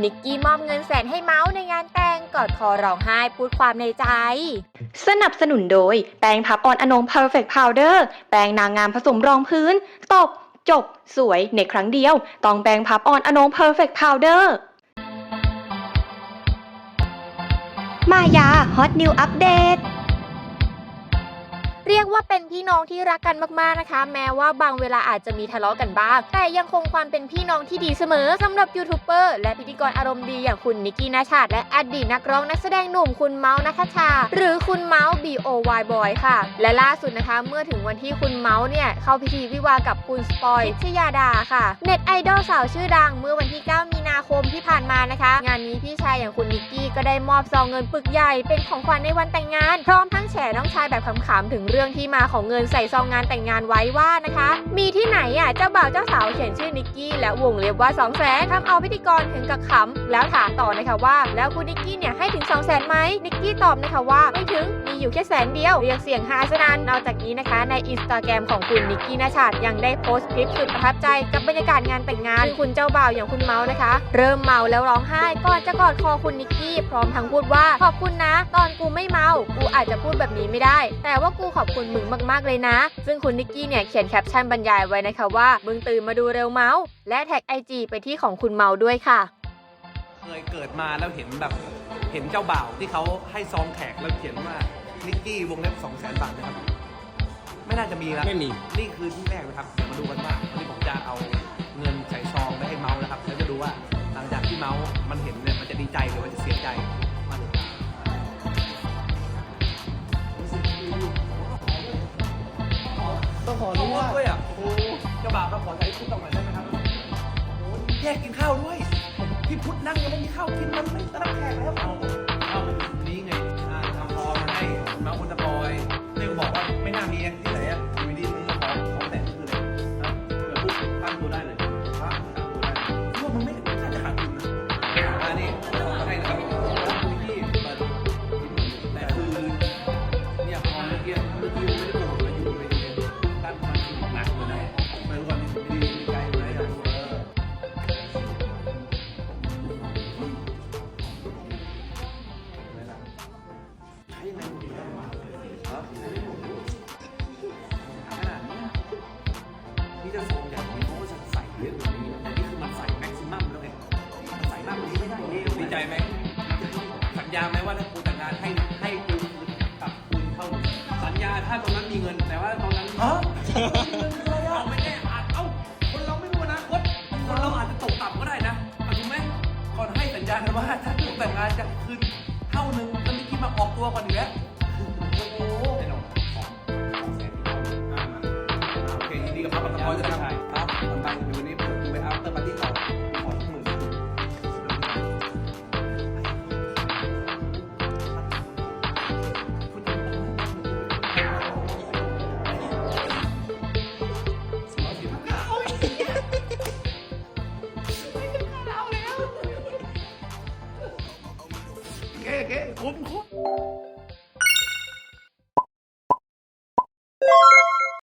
นิกกี้มอบเงินแสนให้เมาส์ในงานแต่งกอดคอร้องไห้พูดความในใจ สนับสนุนโดย แปรงพับออนอนง Perfect Powder แปรงนางงามผสมรองพื้น ตบ จบ สวยในครั้งเดียว ต้องแปรงพับออนอนง Perfect Powder มายาฮอตนิวอัปเดต เรียกว่าเป็นพี่น้องที่รักกันมากๆนะคะ แม้ว่าบางเวลาอาจจะมีทะเลาะกันบ้าง แต่ยังคงความเป็นพี่น้องที่ดีเสมอสำหรับยูทูบเบอร์และพิธีกรอารมณ์ดีอย่างคุณนิกกี้นาชาติและอดีตนักร้องนักแสดงหนุ่มคุณเมาส์นัทชา หรือคุณเมาส์ B O Y Boy ค่ะ และล่าสุดนะคะเมื่อถึงวันที่คุณเมาส์เนี่ยเข้าพิธีวิวากับคุณสปอยชยาดาค่ะเน็ตไอดอลสาวชื่อดังเมื่อวันที่ 9 มีนาคมที่ผ่านมานะคะ งานนี้พี่ชายอย่างคุณนิกกี้ก็ได้มอบซองเงินปึกใหญ่เป็นของขวัญในวันแต่งงาน พร้อมทั้งแฉน้องชายแบบขำๆถึงเรื่องื่องที่มาของเงินใส่ซองงานแต่งงานไว้ว่านะคะ มีที่ไหนอะเจ้าบ่าวเจ้าสาวเขียนชื่อนิกกี้และวงเล็บว่า2 0 0แสนทำเอาพิธีกรถึงกับขำแล้วถามต่อนะคะว่า แล้วคุณนิกกี้เนี่ยให้ถึง2 0 0แสนไหมนิกกี้ตอบนะคะว่าไม่ถึงมีอยู่แค่แสนเดียวเรียกเสียงฮาสนันนอกจากนี้นะคะ ในอินสตาแกรมของคุณนิกกี้นาชาติยังได้โพสต์คลิปสุดประทับใจกับบรรยากาศงานแต่งงานคุณเจ้าบ่าวอย่างคุณเมาส์นะคะ เริ่มเมาแล้วร้องไห้ก่อนจะกอดคอคุณนิกกี้พร้อมทั้งพูดว่าขอบคุณนะ ตอนกูไม่เมากูอาจจะพูดแบบนี้ไม่ได้ แต่ว่ากูขอบคุณมึงมากๆเลยนะ ซึ่งคุณนิกกี้เนี่ยเขียนแคปชั่นบรรยายไว้นะคะว่า มึงตื่นมาดูเร็วเมาส์และแท็กไอจีไปที่ของคุณเมาส์ด้วยค่ะ เคยเกิดมาแล้วเห็นแบบเห็นเจ้าบ่าวที่เขาให้ซองแขกแล้วเขียนว่านิกกี้วงเล็บสองแสนบาทนะครับ ไม่น่าจะมีแล้วไม่มี นี่คือที่แรกนะครับเดี๋ยวมาดูกันว่าวันนี้ผมจะเอาเงินใส่ซองไปให้เมาส์นะครับแล้วจะดูว่าหลังจากที่เมาส์มันเห็นเนี่ยมันจะดีใจหรือว่าจะเสียใจ ขอโอ้รู้โหว่าด้วยอะโอ้โหเจ้าบ่าวครับขอใช้ชุดตรงไหนอยได้ไหมครับโอ้โหแยกกินข้าวด้วย พี่พุทธนั่งยังไม่มีข้าวกินมันไม่รับแขกแล้วเอาเอานี้ไงอ่าทำพอมาให้เมาส์คุณตะปอยนี่ก็บอกว่าไม่น่ามีที่ไหนอะอ จะทรงอย่างนี้เขาก็จะใส่เยอะกว่านี้แต่นี่คือมันใส่แม็กซิมัมแล้วไงมันใส่มากกว่านี้ไม่ได้เองดีใจไหมสัญญาไหมว่าถ้ากูแต่งงานให้ให้กูกลับคืนเท่าสัญญาถ้าตรงนั้นมีเงิน แต่ว่าตรงนั้นฮะเอาไม่แน่อาจเอ้าคนเราไม่รู้อนาคตคนเราอาจจะตกต่ำก็ได้นะเอาถูกไหมก่อนให้สัญญากันว่าถ้ากูแต่งงานจะคืนเท่านึงตอนนี้ที่มาออกตัวก่อนอยู่แล้ว ไปเดี๋ยววันนี้เปิดดูไปอัพเตอร์ปาร์ตี้ต่อขอสักหมื่นเคโอเคคุ้มคุ้ม